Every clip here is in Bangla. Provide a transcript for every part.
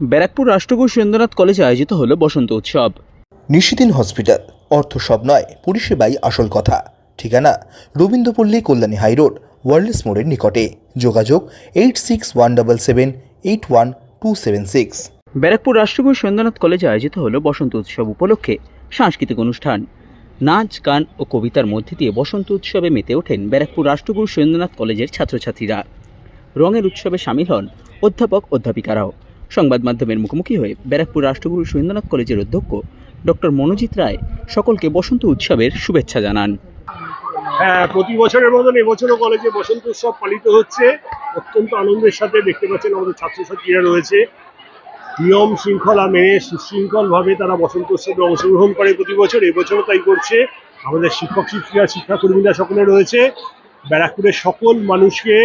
ব্যারাকপুর রাষ্ট্রকুশ সুরেন্দ্রনাথ কলেজে আয়োজিত হলো বসন্ত উৎসব। নিশিদিন হসপিটাল অর্থ সব নয় পরিষেবাই আসল কথা। ঠিকানা রবীন্দ্রপল্লী কল্যাণী হাইরোড ওয়ার্ল্ডস মোড়ের নিকটে। যোগাযোগ eight six one double seven eight one two seven six. Barrackpore রাষ্ট্রকুশ Surendranath কলেজে আয়োজিত হলো বসন্ত উৎসব উপলক্ষে সাংস্কৃতিক অনুষ্ঠান। নাচ গান ও কবিতার মধ্যে দিয়ে বসন্ত উৎসবে মেতে ওঠেন ব্যারাকপুর রাষ্ট্রগুরু সুরেন্দ্রনাথ কলেজের ছাত্রছাত্রীরা। রঙের উৎসবে সামিল হন অধ্যাপক অধ্যাপিকারাও। সংবাদ মাধ্যমের মুখোমুখি হয়ে ব্যারাকপুর রাষ্ট্রগুরু সুরেন্দ্রনাথ কলেজের অধ্যক্ষ ডক্টর মনোজিৎ রায় সকলকে বসন্ত উৎসবের শুভেচ্ছা জানান। হ্যাঁ প্রতি বছরের মতন এবছরও কলেজে বসন্ত উৎসব পালিত হচ্ছে। অত্যন্ত আনন্দের সাথে দেখতে পাচ্ছেন আমাদের ছাত্রছাত্রীরা রয়েছে। নিয়ম শৃঙ্খলা মেনে সুশৃঙ্খলভাবে তারা বসন্ত উৎসবে অংশগ্রহণ করে প্রতি বছর। এবছরও তাই করছে। আমাদের শিক্ষক, শিক্ষিকা, শিক্ষাকর্মীরা সকলে রয়েছে। ব্যারাকপুরের সকল মানুষকে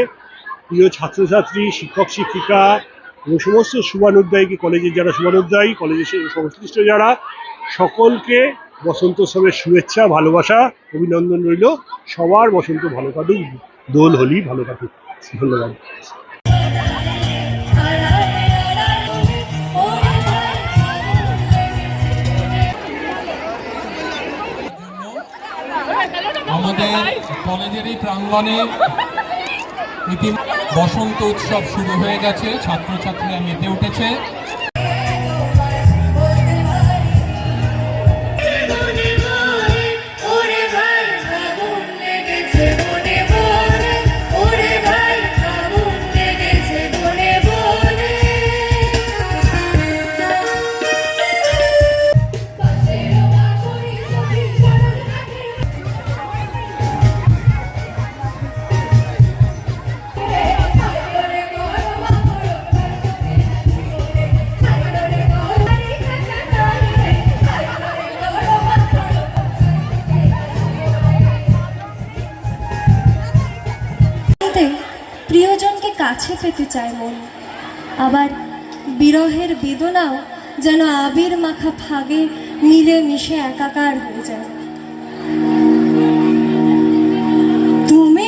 প্রিয় ছাত্রছাত্রী, শিক্ষক, শিক্ষিকা এবং সমস্ত শুভানুদ্দায়ী কলেজের যারা শুভানুদ্দায়ী কলেজের সংশ্লিষ্ট যারা, সকলকে বসন্ত উৎসবের শুভেচ্ছা, ভালোবাসা, অভিনন্দন রইল। সবার বসন্ত ভালো কাটুক, দোল, হোলি ভালো কাটুক। ধন্যবাদ। আমাদের কলেজেরই প্রাঙ্গণে ইতি বসন্ত উৎসব শুরু হয়ে গেছে ছাত্রছাত্রীরা মেতে উঠেছে। প্রিয়জনকে কাছে পেতে চায় মন। আবার বিরহের বেদনাও যেন আবির মাখা ফাগে মিলে মিশে একাকার হয়ে যায়। তুমি